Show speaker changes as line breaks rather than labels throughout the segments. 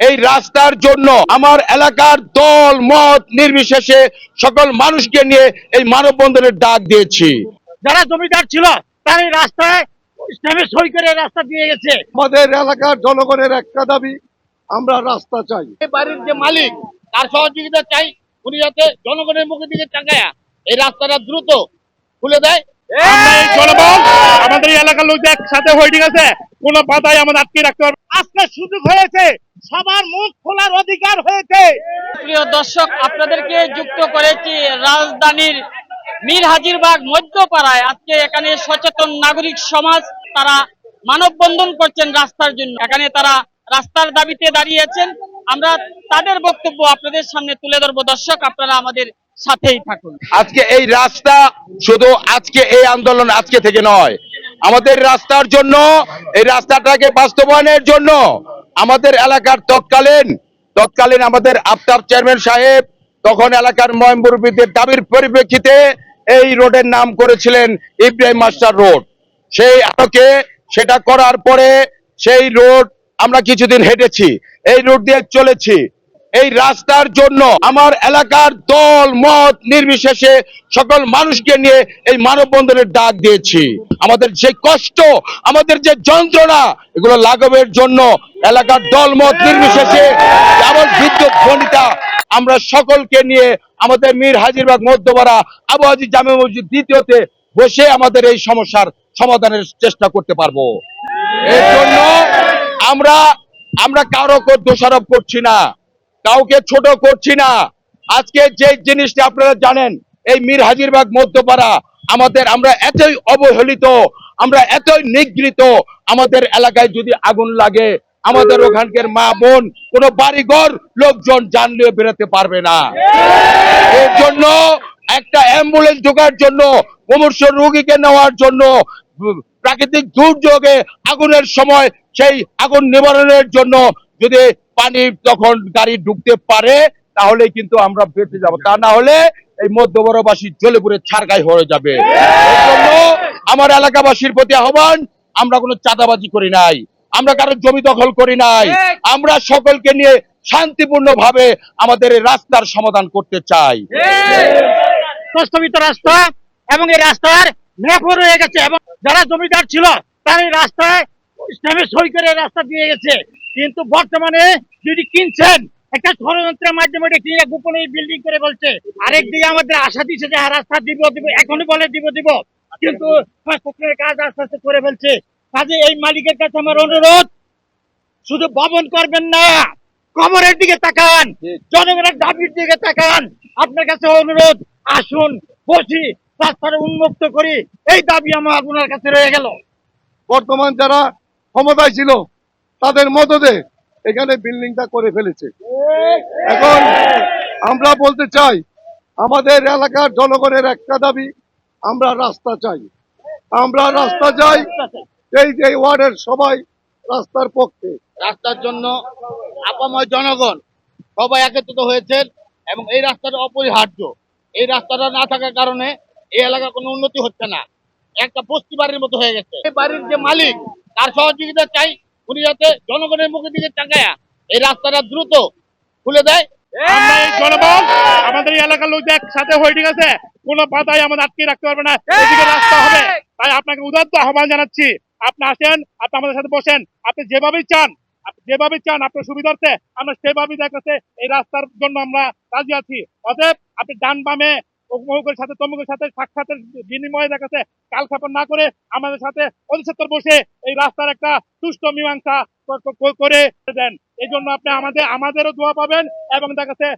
এই রাস্তার জন্য আমার এলাকার দল মত নির্বিশেষে সকল মানুষকে নিয়ে এই মানববন্ধনের ডাক দিয়েছি।
যারা জমিদার ছিল তারা এই রাস্তায় ইসলামের সই করে রাস্তা দিয়ে গেছে।
আমাদের এলাকার জনগণের একটা দাবি আমরা রাস্তা চাই।
বাড়ির যে মালিক তার সহযোগিতা চাই। উনি যাতে জনগণের মুখের দিকে তাকায়া এই রাস্তাটা দ্রুত খুলে দেয়
আমরা এই জনবল আমাদের এলাকার লোক একসাথে হয়ে ঠিক আছে কোনো বাধাই আমাদের আটকে রাখতে পারবে
আজকে সুযোগ হয়েছে সবার মুখ খোলার অধিকার হয়েছে। প্রিয় দর্শক আপনাদেরকে যুক্ত করেছি রাজধানীর মীর হাজিরবাগ মধ্যপাড়ায়। আজকে এখানে সচেতন নাগরিক সমাজ তারা মানববন্ধন করছেন রাস্তার জন্য। এখানে তারা রাস্তার দাবিতে দাঁড়িয়েছেন আমরা তাদের বক্তব্য আপনাদের সামনে তুলে ধরবো। দর্শক আপনারা আমাদের সাথেই থাকুন।
আজকে এই রাস্তা শুধু আজকে এই আন্দোলন আজকে থেকে নয়। আমাদের রাস্তার জন্য, এই রাস্তাটাকে বাস্তবায়নের জন্য আমাদের এলাকার তৎকালীন তৎকালীন আমাদের আফতার চেয়ারম্যান সাহেব তখন এলাকার ময়মুরবিদের দাবির পরিপ্রেক্ষিতে এই রোডের নাম করেছিলেন ইব্রাহিম মাস্টার রোড। সেই আলোকে সেটা করার পরে সেই রোড আমরা কিছুদিন হেঁটেছি। এই রোড দিয়ে চলেছি। এই রাস্তার জন্য আমার এলাকার দল, মত নির্বিশেষে সকল মানুষকে নিয়ে এই মানববন্ধনের ডাক দিয়েছি। আমাদের যে কষ্ট, আমাদের যে যন্ত্রণা, এগুলো লাঘবের জন্য এলাকার দল, মত নির্বিশেষে আবার বিদ্যুৎ বনিতা আমরা সকলকে নিয়ে আমাদের মীর হাজিরবাগ মধ্যপাড়া আবু জামে মসজিদ দ্বিতীয়তে বসে আমাদের এই সমস্যার সমাধানের চেষ্টা করতে পারব। এর জন্য আমরা আমরা কারও দোষারোপ করছি না। কাউকে ছোট করছি না। আজকে যে জিনিসটা আপনারা জানেন, এই মীর হাজিরবাগ মধ্যপাড়া, আমাদের আমরা এতই অবহেলিত, আমরা এতই নিগৃহীত, আমাদের এলাকায় যদি আগুন লাগে, আমাদের ওখানকার মা বোন, কোনো বাড়িঘর, লোকজন জানলেও বেরোতে পারবে না। এর জন্য একটা অ্যাম্বুলেন্স ঢোকার জন্য, মুমূর্ষ রোগীকে নেওয়ার জন্য, প্রাকৃতিক দুর্যোগে আগুনের সময় সেই আগুন নিবারণের জন্য যদি পানি তখন গাড়ি ঢুকতে পারে তাহলে কিন্তু আমরা বেঁচে যাব। তা না হলে এই মধ্যবরবাসী জ্বলে পুড়ে ছাড়গাই হয়ে যাবে। আমার এলাকাবাসীর প্রতি আহ্বান আমরা কোনো চাঁদাবাজি করি নাই। আমরা কারও জমি দখল করি নাই। আমরা সকলকে নিয়ে শান্তিপূর্ণ ভাবে আমাদের এই রাস্তার সমাধান করতে চাই।
প্রস্তাবিত রাস্তা এবং এই রাস্তার ম্যাপও রয়ে গেছে এবং যারা জমিদার ছিল তারা এই রাস্তায় ইসলামের সই করে রাস্তা দিয়ে গেছে। কিন্তু বর্তমানে যদি কিনছেন একটা ষড়যন্ত্রের মাধ্যমে এটা কিনে গোপনে বিল্ডিং করে বলছে। আরেক দিকে আমাদের আশা দিচ্ছে যে হ্যাঁ, রাস্তা দিব দিব এখনই বলে দিব দিব। কিন্তু কাজ আস্তে আস্তে করে ফেলছে। কাজে এই মালিকের কাছে আমার অনুরোধ শুধু ভবন করবেন না কবরের দিকে তাকান জনগণের দাবির দিকে তাকান। আপনার কাছে অনুরোধ আসুন বসি রাস্তাটা উন্মুক্ত করি। এই দাবি আমার আপনার কাছে রয়ে গেল।
বর্তমান যারা ক্ষমতায় ছিল তাদের মদদে এখানে বিল্ডিংটা করে ফেলেছে। এখন আমরা বলতে চাই, আমাদের এলাকার জনগণের একটা দাবি, আমরা রাস্তা চাই। আমরা রাস্তা চাই, এই যে ওয়ার্ডের সবাই রাস্তার পক্ষে।
রাস্তার জন্য আপাময় জনগণ সবাই একত্রিত হয়েছেন এবং এই রাস্তাটা অপরিহার্য। এই রাস্তাটা না থাকার কারণে এই এলাকার কোনো উন্নতি হচ্ছে না। একটা বস্তি বাড়ির মতো হয়ে গেছে। এই বাড়ির যে মালিক, তার সহযোগিতা চাই উনি যাতে জনগণের মুখের দিকে তাকায়া এই রাস্তাটা দ্রুত খুলে দেয়।
আমরা এই জনবল আমাদের এলাকার লোক একসাথে হয়ে ঠিক আছে। কোনো বাধাই আমাদের আটকে রাখতে পারবে না। এদিকে রাস্তা হবে। তাই আপনাকে উদাত্ত আহ্বান জানাচ্ছি। আপনি আসেন আপনি আমাদের সাথে বসেন। আপনি যেভাবেই চান যেভাবে চান আপনার সুবিধার্থে আমরা সেভাবেই দেখাচ্ছে এই রাস্তার জন্য আমরা রাজি আছি। অতএব আপনি ডান বামে অমুকের সাথে তমুকের সাথে সাক্ষাতের বিনিময়ে দেখাচ্ছে কাল খাপন না করে আমাদের সাথে অধিসত্তর বসে এই রাস্তার একটা সুষ্ঠু মীমাংসা করে দেন। এই জন্য আপনি আমাদের আমাদেরও দোয়া পাবেন এবং দেখাচ্ছে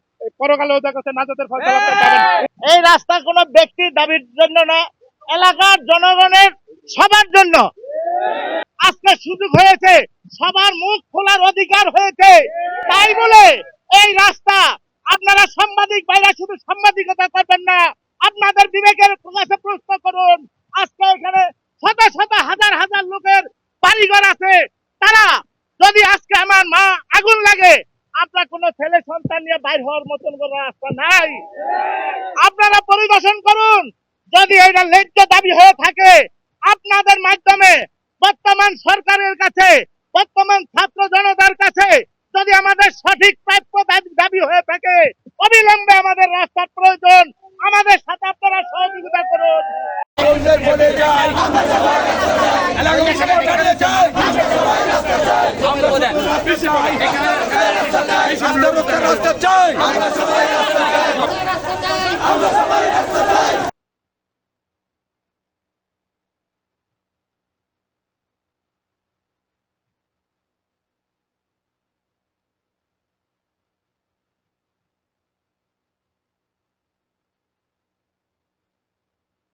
পরকালেও দেখাচ্ছে নাজাতের ফসল
এই রাস্তা কোনো ব্যক্তির দাবির জন্য না এলাকার জনগণের সবার জন্য। আজকে সুযোগ হয়েছে সবার মুখ খোলার অধিকার হয়েছে। তাই বলে এই রাস্তা আপনারা সাংবাদিক বাইরে শুধু সাংবাদিকতা করবেন না, আপনাদের বিবেকের কাছে প্রশ্ন করুন। আজকে এখানে শত শত হাজার হাজার লোকের বাড়িঘর আছে। তারা যদি আজকে আমার মা আগুন লাগে আপনার কোনো ছেলে সন্তান নিয়ে বাইর হওয়ার মতন কোনো রাস্তা নাই। আপনারা পরিদর্শন করুন, যদি এটা ন্যায্য দাবি হয়ে থাকে, আপনাদের মাধ্যমে
বর্তমান সরকারের কাছে, বর্তমান ছাত্র জনতার কাছে যদি আমাদের সঠিক প্রাপ্য দাবি হয়ে থাকে, অবিলম্বে আমাদের রাস্তার প্রয়োজন। আমাদের সাথে আপনারা সহযোগিতা করুন।
রাস্তা চাই আমরা সবাই রাস্তা চাই।